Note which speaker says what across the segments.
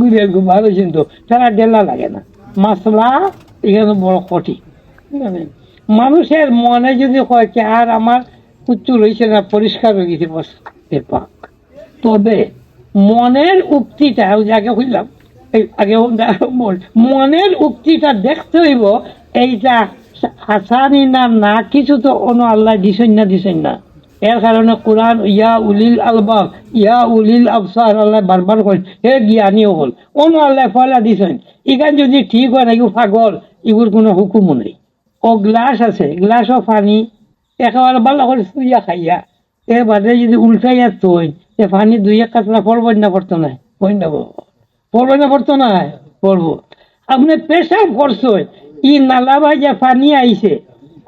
Speaker 1: ঘুরে ভালো কিন্তু তারা ডেলা লাগে না। মাসলা এখানে বড় কঠিন মানুষের মনে যদি কয় কি আর আমার উচ্চ রয়েছে না, পরিষ্কার হয়ে গেছে পাক। তবে মনের উক্তিটা আগে হইলাম আগে মনের উক্তিটা দেখতে হইব, এইটা হাসানি না না, কিছু তো অন্য আল্লাহ দিছেন না দিছেন না। এর কারণে কোরআন ইয়া উলিল আলবাব, ইয়া উলিল আবসার আল্লাহ বারবার হে জ্ঞানীও হল। অন্য আল্লাহ ফয়লা দিছেন যদি ঠিক হয় নাকি পাগল এগুর কোনো হুকুমও নেই। ও গ্লাস আছে গ্লাসও পানি একেবারে ভালো করে খাইয়া এর বাদে যদি উল্টাইয়া তৈ এ পানি দুই এক কাতলা পড়ব না পড়তো না হই না পড়ব না পড়তো না পড়ব আপনি পেশাব করছ ই নালা ভাইয়া পানি আইছে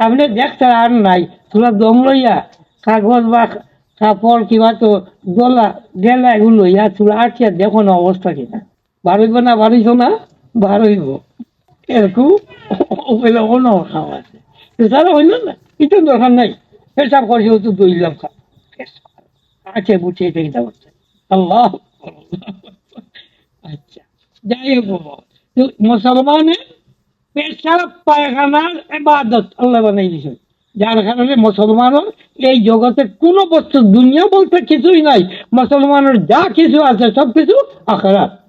Speaker 1: আপনি দেখছেন আর নাই তোরা দম লইয়া কাগজ বা কাপড় কিবা তো দোলা গেলা এগুলো লইয়া তোরা আটকে দেখো না অবস্থা কিনা বাড়ইব না বাড়িছ না? বাড়ইব এরকম অন্য খাওয়া আছে। তারা হইল না এটা দরকার নাই। পেশাব তো খা। আছে বুঝছে এটা করছে আল্লাহ আচ্ছা যাই হোক মুসলমানের পেশাব পায়খানার এবাদত আল্লাহ বানাই দিয়েছেন যার কারণে মুসলমানের এই জগতে কোনো বস্তু দুনিয়া বলতে কিছুই নাই। মুসলমানের যা কিছু আছে সব কিছু আখরাত।